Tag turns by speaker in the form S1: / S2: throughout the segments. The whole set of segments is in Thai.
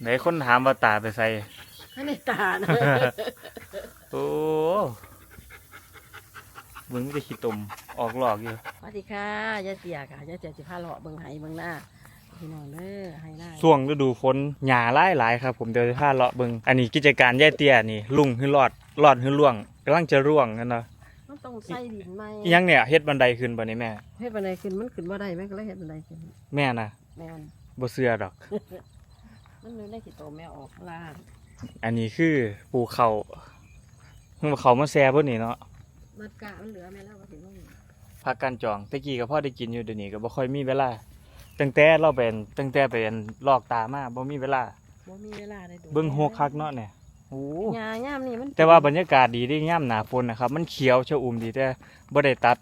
S1: ไหนคนถามว่าตาไปใส่
S2: ให้ในตานะ
S1: โอ้มึงไม่ได้ขี้ตมออกหลอกอยู่
S2: สวัสดีค่ะยายเสียค่ะยายเสียสิพาเลาะเบิ่งไห้เบิ่งหน้าพี่น้องเด้อไห้หน้า
S1: ช่วงฤดูฝนหญ้าหลายหลายๆครับ ผมเดี๋ยวจะพาเลาะเบิงอันนี้กิจการย่ายเตี้ยนี่ลุ่งหรือรอดรอดหรือล่วงกำลังจะร่วงนั่นเนาะ
S2: มันต้องใส่ดินไหม
S1: อิหยังเนี่ยเฮ็ดบันไดขึ้นบ่นี่แม่
S2: เฮ็ดบันไดขึ้นมันขึ้นบ่ได้แม่ก็เลยเฮ็ดบันไดขึ้น
S1: แม่น่ะ
S2: แม่น
S1: บ่เชื่อดอก
S2: มันเลยได้ขี้โตแม่ออกลาด
S1: อันนี้คือปูเขาเขามาแซ่บ่นี่เนาะ
S2: มันกะมันเหลือแม่แล้วว่าสิลง
S1: พักกันจองตะกี้ก็พอได้กินอยู่เดี๋ยวนี้ก็บ่ค่อยมีเวลา ตั้งแต่เราเป็นตั้งแต่เป็นลอกตามาบ่มีเวลา
S2: บ่มีเวลาได้ดู
S1: เบิ่งโฮกคักเนาะเนี่ยโอ้
S2: หญ้ายามนี่มัน
S1: แต่ว่าบรรยากาศดีได้ย่ำหนาฝนนะครับ มันเขียวชอุ่มดีแต่บ่ได้ตัด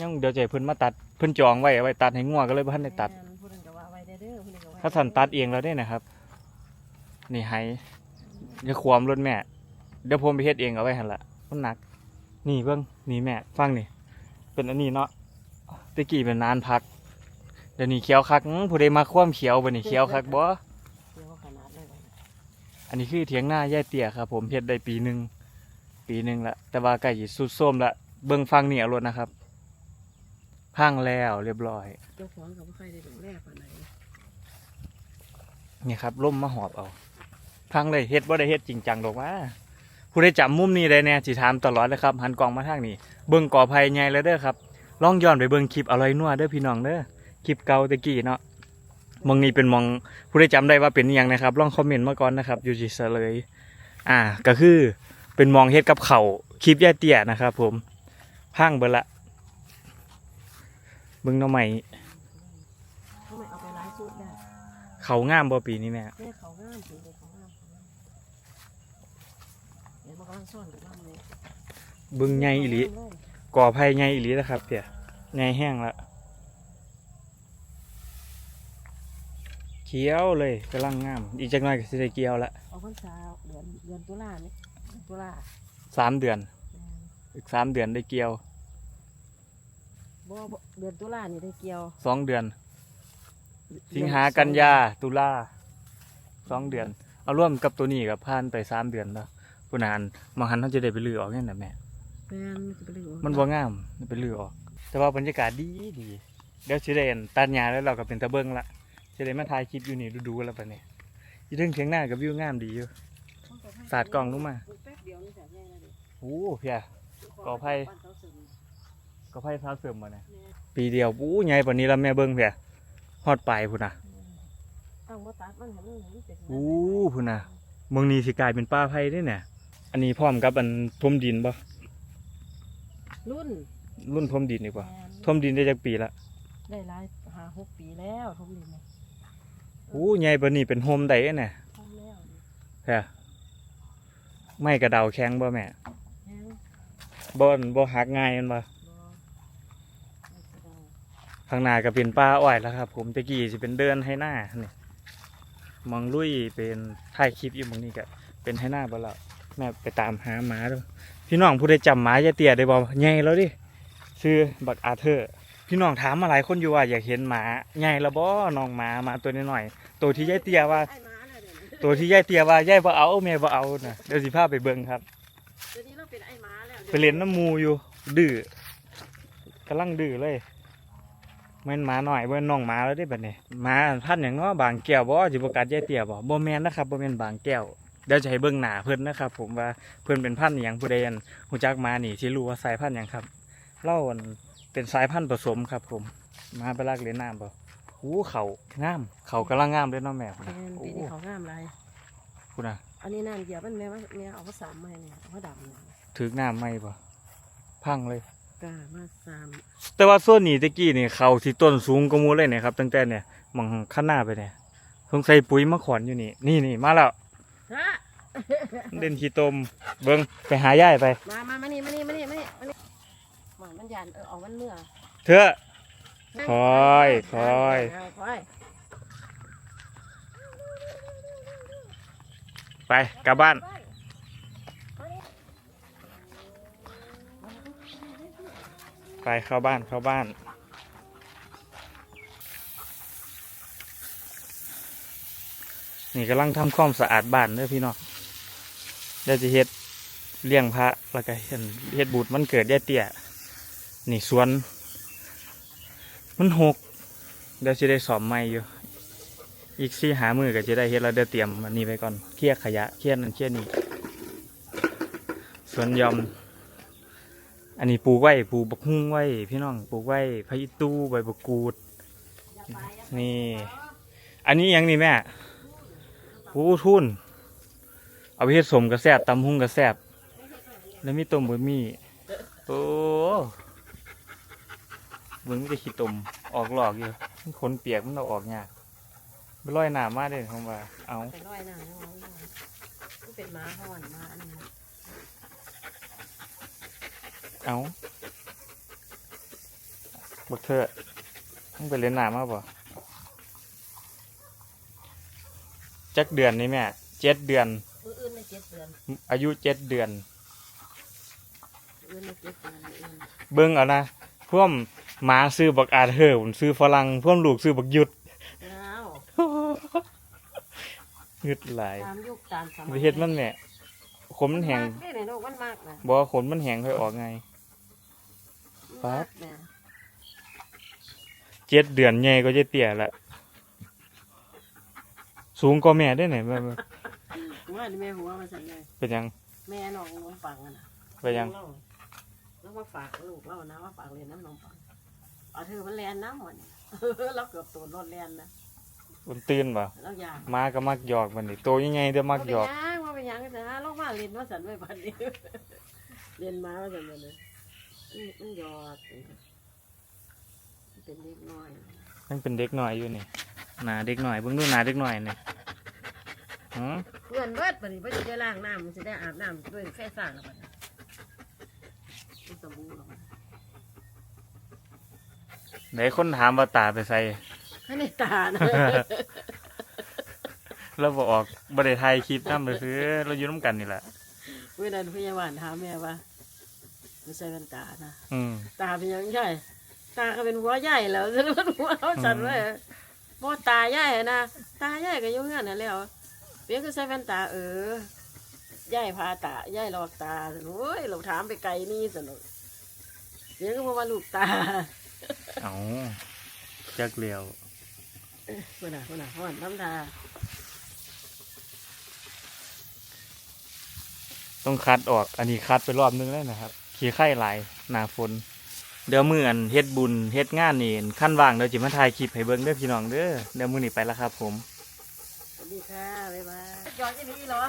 S1: ยังเดี๋ยวใจเพิ่นมาตัดเพิ่นจองไว้เอาไว้ตัดให้งัวก็เลยบ่ทันได้ตัด
S2: แม่นผู้นั้นก็ว่าไว้ได้เด้อผู้นี้ก็ว่า
S1: ถ้าสันตัดเองแล้วได้นะครับ นี่ไห้จะความรถแม่ เดี๋ยวผมไปเฮ็ดเองเอาไว้หั่นละมันหนัก นี่เบิ่งนี่แม่ ฟังนี่ เป็นอันนี้เนาะตะกี้เป็นนานพัก เดี๋ยวนี้เขียวคักอื้อผู้ใดมาความเขียวบ่นี่เขียวคักบ่
S2: เดี๋ยวขนาดเลยว่ะ
S1: อันนี้คือเถียงหน้าย่ายเตี้ยครับ ผมเฮ็ดได้ปีหนึ่งปีหนึ่งละแต่ว่าใกล้สิสุดโทรมละเบิ่งฟังนี่เอารถนะครับพังแล้วเรียบร้อย
S2: เจ้าของก็บ่ค่อยได้ดูแลปานใด
S1: นี่ครับล่มมาหอบเอา พังเลยเฮ็ดบ่ได้เฮ็ดจริงจังดอกว่าผู้ใดจำมุมนี้ได้แน่สิถามตลอดเลยครับหันกล้องมาทางนี้ เบิ่งก่อภัยใหญ่เลยเด้อครับลองย้อนไปเบิ่งคลิปอร่อยนัวเด้อพี่น้องเด้อคลิปเก่าตะกี้เนาะมองนี้เป็นมองผู้ใดจำได้ว่าเป็นอหยังนะครับลองคอมเมนต์มาก่อนนะครับอยู่สิเฉลย อ่าก็คือเป็นมองเฮ็ดกับเขาคลิปแย่เตี้ยนะครับ ผมพังเบิดละเบิ่งหน้อใหม่
S2: เขาไม่เอาไปล้างชุดได้
S1: เขางามบ่ปีนี้แม่
S2: แม่เขางามจริงเลยเขางามเขางามเดี๋ยวมันกำลังซ่อนอยู่บ้านเลย
S1: เบิ่งใหญ่อีหลี
S2: งามเลย
S1: ก่อไผ่ใหญ่อีหลีนะครับเตี้ยใหญ่แห้งละเขียวเลยกำลังงาม อีกจักหน่อยก็สิได้เกี่ยวละ
S2: เอาพรรษาเดือนเดือนตุลาเนี่ยเดือนตุลา
S1: สามเดือน
S2: แม่น
S1: อีกสามเดือนได้เกี่ยว
S2: บ่บ่เดือนตุลานี่ได้เกี่ยว
S1: สองเดือน สิงหากันยาตุลาสองเดือน เอาร่วมกับตัวนี้กับผ่านไปสามเดือนแล้วผู้นานบางหันเขาจะได้ไปลือออกเนี่ยนะแม่
S2: แม่นมันจะไปเรื่อง
S1: มันบ่งามมันไปลือออก แต่ว่าบรรยากาศดีดีเดี๋ยวสิได้เห็นตัดหญ้าแล้วเราก็เป็นตะเบิงละสิได้มาถ่ายคลิปอยู่นี่ดูๆแล้วปะเนี่ยอีเรื่องเทียงหน้ากับวิวงามดีอยู่ สาดกล่องลงมา
S2: แป๊บเดียวนี่สาดใหญ่แล้วดิ
S1: โอ้เพีย ก่อไผ่
S2: บ้านเสาเสริม
S1: ก็ไพ่ท้าเสริมมาเนี่ย
S2: แม่
S1: ปีเดียวปู้ใหญ่ปานนี้แล้วแม่เบิ้งเพีย ฮอดปลายพุ่นน่ะ
S2: ต้องบ่ตัดมันให้มันให้มันเป็น
S1: อู้พุ่นน่ะเมืองนี้สิกลายเป็นป่าไผ่ได้เนี่ย อันนี้พร้อมกับอันทมดินบ่
S2: รุ่น
S1: รุ่นทมดินดีกว่า
S2: แม่น
S1: ทมดินได้จักปีละ
S2: ได้หลายห้าหกปีแล้วทมดินเนี่ย
S1: อู้ใหญ่ปานนี้เป็นโฮมได้เนี่ย
S2: ทำแล้วนี่
S1: เพียไม่กระเดาแข็งบ่แม่
S2: แห้ง
S1: บ่อนบ่หักง่ายแมันบ่
S2: บ่ไม่กระดอง
S1: ข้างหน้าก็เป็นป่าอ้อยแล้วครับ ผมตะกี้สิเป็นเดินให้หน้านี่มองลุยเป็นถ่ายคลิปอยู่หมองนี้ก็เป็นให้หน้าบ่แล้วแม่ไปตามหาหมาดูพี่น้องผู้ใดจำหมายายเตี้ยได้บ่ใหญ่แล้วดิชื่อบักอาเธอร์พี่น้องถามมาหลายคนอยู่ว่าอยากเห็นหมาใหญ่แล้วบ่น้องหมาหมาตัวน้อยๆตัวที่ยายเตี้ยว่า
S2: ไอ้หมาน่ะเดี๋ยวนี้
S1: ตัวที่ยายเตี้ยว่ายายบ่เอาแม่บ่เอาน่ะเดี๋ยวสิพาไปเบิ่งครับ
S2: เดี๋ยวนี้เราเป็นไอ้หมาแล้ว
S1: ไปเล่นน้ำหมูอยู่ดื้อกำลังดื้อเลย แม่นหมาหน่อยเว้นน้องหมาแล้วได้แบบนี้หมาพันธุ์อย่างเน้อบางแก้วบ่จิบกัดยายเตี้ยบ่บ่แม่นนะครับบ่แม่นบางแก้วเดี๋ยวจะให้เบิ่งหน้าเพิ่นนะครับ ผมว่าเพิ่นเป็นพันธุ์หยังผู้ใดอันฮู้จักหมานี่สิรู้ว่าสายพันธุ์หยังครับเล่าอันเป็นสายพันธุ์ผสมครับ ผม มาไปลากเล่นน้ำบ่หูเขางาม เขากำลังงามเลยเนาะแม่พุ่น
S2: แม่
S1: น่ะ
S2: น
S1: โอ้
S2: ปีนี้เขางามไร
S1: พุ่นน่ะ
S2: อันนี้น้ำเหยียบมันแม่ว่าแม่เอามาสามไม้เนี่ยเอามาดำเนี่ย
S1: ถึกน้ำไหมบ่พังเลย
S2: กล้ามาสาม
S1: แต่ว่าส่วนนี้ตะกี้นี่เขาที่ต้นสูงกว่าหมูเลยเนี่ยครับ ตั้งแต่เนี่ยมองข้างหน้าไปเนี่ยสงสัยปุ๋ยมะขอนอยู่นี่ นี่นี่มาแล้ว
S2: ฮะ
S1: เด่นขี้ตม เบิ้งไปหาย่ายไป
S2: มามามานี่มานี่มานี่มานี่มานี่หมอนมันยันเออเอามันเมื่อ
S1: เถอะ คอยคอย
S2: คอย
S1: ไปกลับบ้าน ไปเข้าบ้านเข้าบ้านนี่กำลังทำความสะอาดบ้านเด้อพี่น้องเดี๋ยวจะเฮ็ดเลี้ยงพระแล้วก็เฮ็ดเฮ็ดบูดมันเกิดยายเตี้ยนี่สวน มันหกเดี๋ยวจะได้สอบใหม่อยู่ อีกสี่หามือก็จะได้เฮ็ดแล้วเดี๋ยวเตรียมมันนี่ไปก่อนเคลียร์ขยะเคลียร์นั่นเคลียร์นี่สวนยอม อันนี้ปลูกไว้ปลูกบักฮุ้งไว้ พี่น้องปลูกไว้พะอิตู้ใบบักกูด นี่ อันนี้ยังนี่แม่หูทุนเอาไปเฮ็ดสมกระแซบตำหุ้งกระแซบแล้วมีต้มบะหมี่โอ้เบิ่งมีแต่ขี้ต้มออกหลอกอยู่มันขนเปียกมันเอาออกยากไปลอยหนามากเด้ผมว่าเอา
S2: ไปร้อยหนาน้องน้องก็เป็นม้าห่อนมาอันนี้
S1: เอาบักเถอะต้องไปเล่นหนามาบ่จักเดือนนี่แม่เจ็ดเดือน
S2: มืออื่นในเจ็ดเดือน
S1: อายุเจ็ดเดือน
S2: มืออื่นในเจ็ดเดือนมืออื่น
S1: เบิ่งเอานะพ่วมหมาซื้อบักอาเธอร์ผมซื้อฝรั่งพ่วมลูกซื้อบักหยุด
S2: อ้าว
S1: หยุดหลาย
S2: ตามยุคตามสมั
S1: ไป
S2: ย
S1: เฮ็ดมันแหม่ขนมันแห้ง
S2: มากเด้ในโลกมันมากนะ
S1: บ่ว่าขนมันแห้งค่อยออกไง ปั๊บ
S2: มากนะ
S1: เจ็ดเดือนใหญ่ก็จะเตี้ยละสูงกว่าแม่ได้ไหนแม่แม่
S2: ว่านี่แม่หัวมาใส่เลย
S1: เป็นหยัง
S2: แม่น้องน้องปังอะนะ
S1: เป็นหยัง
S2: เราแล้วมาฝากลูกเรานะว่าฝากเรียนน้ำน้องปังเอาเธอมันแลนน้ำหมดเราเกือบตัวรถแลนนะ
S1: มันตื่นบ่
S2: เราอยาก
S1: หมาก็มักหยอกมันนี่โตยังไงเด้อมักหยอก
S2: ว่าไปยังว่าไปยังแต่ฮะลงมาเรียนว่าสันไม่พันนี้เรียนมาว่าสันเลย มันมันหยอดมันเป็นเล็กน้อย
S1: ยังเป็นเด็กหน่อยอยู่นี่หนาเด็กหน่อยเบิ่งดูหนาเด็กหน่อยนี่หือ
S2: เพื่อนเบิดปนี้เพื่อนจะได้ล้างน้ำมันจะได้อาบน้ำด้วยแค่สร้างแล้วปะเนี่ยมันสบู่หรอก
S1: ไหนคนถามว่าตาไปใส่
S2: ให้ในตานะ
S1: เราบอกออกบ่ได้ถ่ายคลิปนำไปซื้อเราอยู่น้ำกันนี่แหละ
S2: เมื่อนั้นพยาบาลถามแม่ว่า ไม่ใช่เป็นตานะ
S1: อืม
S2: ตาเป็นยังใหญ่ตาก็เป็นหัวใหญ่แล้วฉันว่าหัวเขาสั่นไว้บ่ตาใหญ่อะนะตาใหญ่ก็อยุ่งงานนั่นแหล้วเปียกก็ใส่แว่นตาเออใหญ่พาตาใหญ่หลอกตาสนุโอ้ยเราถามไปไกลนี่สนุกเปียกก็บอกว่าลูกตา
S1: เอาจักเลียว
S2: เพื่อนน่ะเพื่อนน่ะห้อนน้ำตา
S1: ต้องคัดออก อันนี้คัดไปรอบนึงแล้วนะครับ ขี้ไข่หลายหนาฝนเดี๋ยวมืออันเฮ็ดบุญเฮ็ดงานนี่ขั้นว่างเดี๋ยวจิมาถ่ายคลิปให้เบิ้งเด้อพี่น้องเด้อเดี๋ยวมือนี่ไปแล้วครับผม
S2: สวัสดีค่ะบ๊ายบายจอดจะมีเหรอ